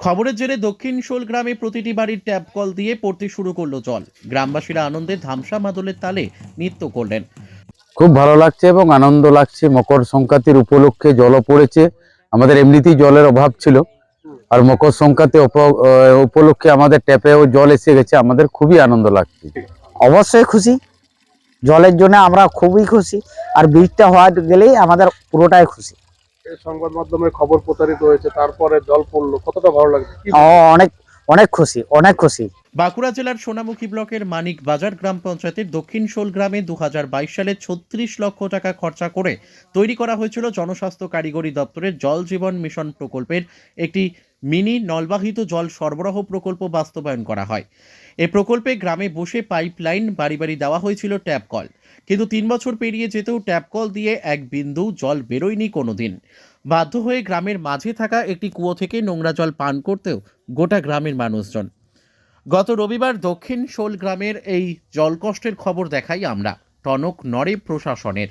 খবরের জেরে দক্ষিণ শোল গ্রামে প্রতিটি বাড়ির ট্যাপ কল দিয়ে পড়তে শুরু করল জল। গ্রামবাসীরা আনন্দে ধামসা মাদলের তালে নৃত্য করলেন। খুব ভালো লাগছে এবং আনন্দ লাগছে। মকর সংক্রান্তির উপলক্ষে জলও পড়েছে। আমাদের এমনিতেই জলের অভাব ছিল। আর মকর সংক্রান্তি উপলক্ষে আমাদের ট্যাপেও জল এসে গেছে। আমাদের খুবই আনন্দ লাগছে। অবশ্যই খুশি। জলের জন্য আমরা খুবই খুশি। আর বীজটা হওয়া গেলেই আমাদের পুরোটাই খুশি। সংবাদ মাধ্যমে খবর প্রচারিত হয়েছে তারপরে জল পড়ল। কতটা ভালো লাগছে? অনেক অনেক খুশি অনেক খুশি। বাঁকুড়া জেলার সোনামুখী ব্লকের মানিক বাজার গ্রাম পঞ্চায়েতের দক্ষিণ শোল গ্রামে দু হাজার বাইশ সালে ছত্রিশ লক্ষ টাকা খরচা করে তৈরি করা হয়েছিল জনস্বাস্থ্য কারিগরি দপ্তরের জল জীবন মিশন প্রকল্পের একটি মিনি নলবাহিত জল সরবরাহ প্রকল্প বাস্তবায়ন করা হয়। এ প্রকল্পে গ্রামে বসে পাইপ লাইন বাড়ি বাড়ি দেওয়া হয়েছিল ট্যাপ কল। কিন্তু তিন বছর পেরিয়ে যেতেও ট্যাপ কল দিয়ে এক বিন্দু জল বেরোয়নি কোনোদিন। বাধ্য হয়ে গ্রামের মাঝে থাকা একটি কুয়ো থেকে নোংরা জল পান করতেও গোটা গ্রামের মানুষজন। গত রবিবার দক্ষিণ শোল গ্রামের এই জলকষ্টের খবর দেখাই আমরা। টনক নড়ে প্রশাসনের।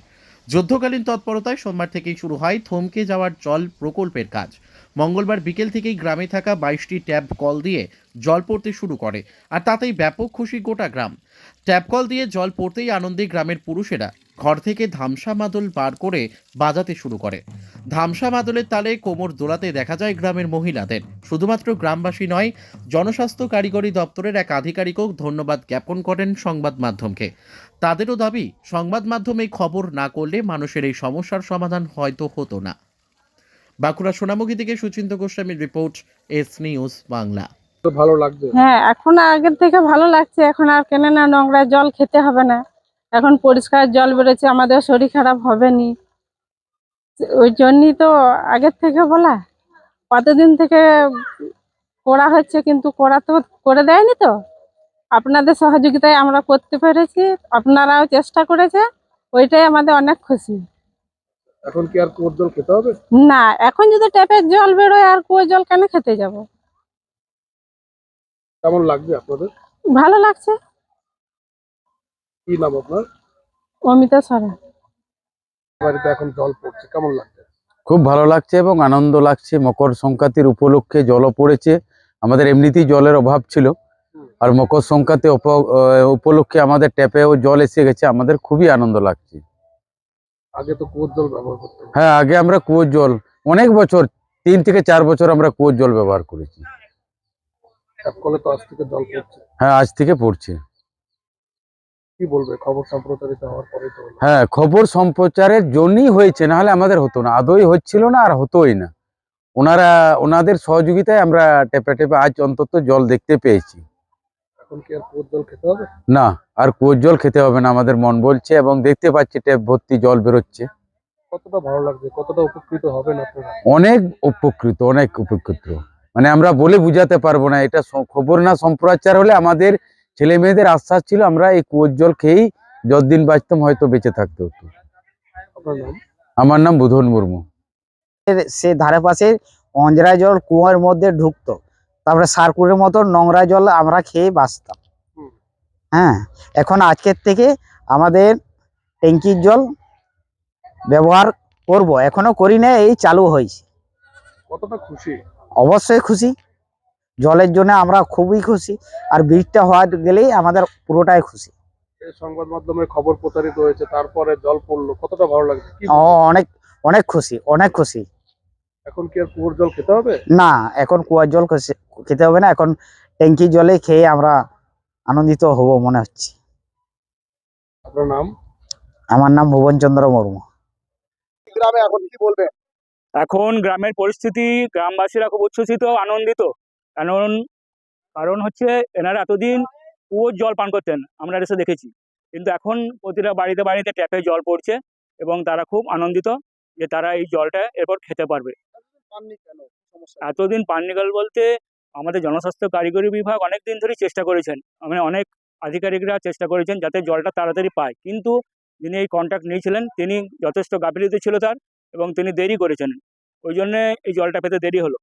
যুদ্ধকালীন তৎপরতায় সোমবার থেকেই শুরু হয় থমকে যাওয়ার জল প্রকল্পের কাজ। মঙ্গলবার বিকেল থেকেই গ্রামে থাকা বাইশটি ট্যাপ কল দিয়ে জল পড়তে শুরু করে, আর তাতেই ব্যাপক খুশি গোটা গ্রাম। ট্যাপ কল দিয়ে জল পড়তেই আনন্দে গ্রামের পুরুষেরা ঘর থেকে ধামসা মাদল বার করে বাজাতে শুরু করে। ধামসা মাদলের তালে কোমর দোলাতে দেখা যায় গ্রামের মহিলাদের। শুধুমাত্র গ্রামবাসী নয়, জনস্বাস্থ্য কারিগরি দপ্তরের এক আধিকারিকও ধন্যবাদ জ্ঞাপন করেন সংবাদ মাধ্যমকে। তাদেরও দাবি, সংবাদ মাধ্যমে খবর না করলে মানুষের এই সমস্যার সমাধান হয়তো হতো না। বাঁকুড়া সোনামুখী থেকে সুচিন্ত গোস্বামীর রিপোর্ট এস নিউজ বাংলা। ভালো লাগছে? হ্যাঁ এখন আগের থেকে ভালো লাগছে এখন আর কেন না নোংরা জল খেতে হবে না। এখন পরিষ্কার জল বেরোচ্ছে আমাদের শরীর খারাপ হবে নি ওই জন্যই তো আগের থেকে বলা। কতদিন থেকে করা হচ্ছে কিন্তু করা তো করে দেয়নি তো। আপনাদের সহযোগিতায় আমরা করতে পেরেছি আপনারাও চেষ্টা করেছে ওইটাই আমাদের অনেক খুশি। এখন কি আর কুয়োর জল খেতে হবে? না এখন যদি ট্যাপের জল বেরোয় আর কুয়ো জল কেন খেতে যাব? কেমন লাগবে আপনাদের? ভালো লাগছে। কি নাম আপনার? অমিতা সরেন। বাড়িতে এখন জল পড়ছে কেমন লাগছে? খুব ভালো লাগছে এবং আনন্দ লাগছে। মকর সংক্রান্তির উপলক্ষে জলও পড়েছে। আমাদের এমনিতেই জলের অভাব ছিল। আর মকর সংক্রান্তি উপলক্ষে আমাদের ট্যাপেও জল এসে গেছে। আমাদের খুবই আনন্দ লাগছে। আগে তো কুয়োর জল ব্যবহার করতে হ্যাঁ আগে আমরা কুয়োর জল অনেক বছর তিন থেকে চার বছর আমরা কুয়োর জল ব্যবহার করেছি। কলে তো আজ থেকে জল পড়ছে। হ্যাঁ আজ থেকে পড়ছে। কি বলবে? খবর সম্প্রচারিত হওয়ার পরেই তো হ্যাঁ খবর সম্প্রচারের জন্যই হয়েছে না হলে আমাদের হতো না। আদৌ হচ্ছিল না আর হতোই না। ওনারা ওনাদের সহযোগিতায় আমরা টেপে টেপে আজ অন্তত জল দেখতে পেয়েছি। না আর কুয়োর জল খেতে হবে না আমাদের মন বলছে এবং দেখতে পাচ্ছি ট্যাপ ভর্তি জল বেরোচ্ছে। কতটা ভালো লাগছে কতটা উপকৃত হবেন আপনারা? অনেক উপকৃত অনেক উপকৃত। মানে আমরা বলে বুঝাতে পারব না এটা খবর না সম্প্রচার হলে আমাদের ছেলে মেয়েদের আশ্বাস ছিল আমরা এই কুয়োর জল খেয়েই যতদিন বাঁচতাম হয়তো বেঁচে থাকতে হতো। আমার নাম বুধন মুর্মু। সে ধারে পাশে অঞ্জরা জল কুয়োর মধ্যে ঢুকতো। তারপরে সার্কুলের মতো নোংরা জল আমরা খেয়ে বাঁচতাম। হ্যাঁ এখন আজকের থেকে আমাদের ট্যাঙ্কির জল ব্যবহার করব। এখনও করি না এই চালু হয়েছে। কতটা খুশি? অবশ্যই খুশি। জলের জন্য আমরা খুবই খুশি। আর বীজটা হওয়া গেলেই আমাদের পুরোটাই খুশি। সংবাদ মাধ্যমে খবর প্রচারিত হয়েছে তারপরে জল পড়ল। কতটা ভালো লাগছে? অনেক অনেক খুশি অনেক খুশি। এখন কি আর কুয়োর জল খেতে হবে? না এখন কুয়ার জল খেতে- হবে না এখন ট্যাঙ্কির জলে খেয়ে আমরা আনন্দিত হব মনে হচ্ছে। আপনার নাম? আমার নাম ভুবন চন্দ্র মুর্মু। গ্রামে এখন কি বলবে এখন গ্রামের পরিস্থিতি গ্রামবাসীরা খুব উচ্ছ্বসিত আনন্দিত। কারণ কারণ হচ্ছে এনারা এতদিন কুয়োর জল পান করতেন আমরা এসে দেখেছি। কিন্তু এখন প্রতিটা বাড়িতে বাড়িতে ট্যাপে জল পড়ছে এবং তারা খুব আনন্দিত যে তারা এই জলটা এরপর খেতে পারবে। পাননি কেন? এতদিন বলতে আমাদের জনস্বাস্থ্য কারিগরি বিভাগ অনেক দিন ধরেই চেষ্টা করেছেন। মানে অনেক আধিকারিকরা চেষ্টা করেছেন যাতে জলটা তাড়াতাড়ি পায়। কিন্তু যিনি এই কন্ট্যাক্ট নিয়েছিলেন তিনি যথেষ্ট গাফিলতি ছিল তার এবং তিনি দেরি করেছেন। ওই জন্যে এই জলটা পেতে দেরি হলো।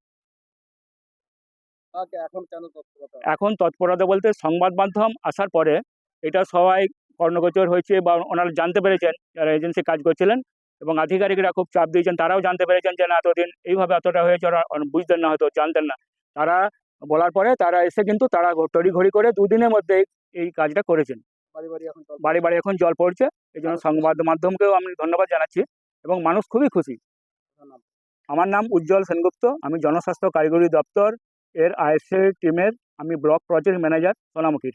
এখন তৎপরতা? এখন তৎপরতা বলতে সংবাদ মাধ্যম আসার পরে এটা সবাই কর্ণগোচর হয়েছে বা ওনারা জানতে পেরেছেন যারা এজেন্সি কাজ করছিলেন। এবং আধিকারিকরা খুব চাপ দিয়েছেন। তারাও জানতে পেরেছেন যে না এতদিন এইভাবে এতটা হয়েছে ওরা বুঝতেন না হয়তো জানতেন না। তারা বলার পরে তারা এসে কিন্তু তারা তড়িঘড়ি করে দুদিনের মধ্যে এই কাজটা করেছেন। বাড়ি বাড়ি এখন জল বাড়ি বাড়ি এখন জল পড়ছে। এই জন্য সংবাদ মাধ্যমকেও আমি ধন্যবাদ জানাচ্ছি এবং মানুষ খুবই খুশি? আমার নাম উজ্জ্বল সেনগুপ্ত। আমি জনস্বাস্থ্য কারিগরি দপ্তর এর আইএসএ টিমের আমি ব্লক প্রজেক্ট ম্যানেজার সোনামুখীর।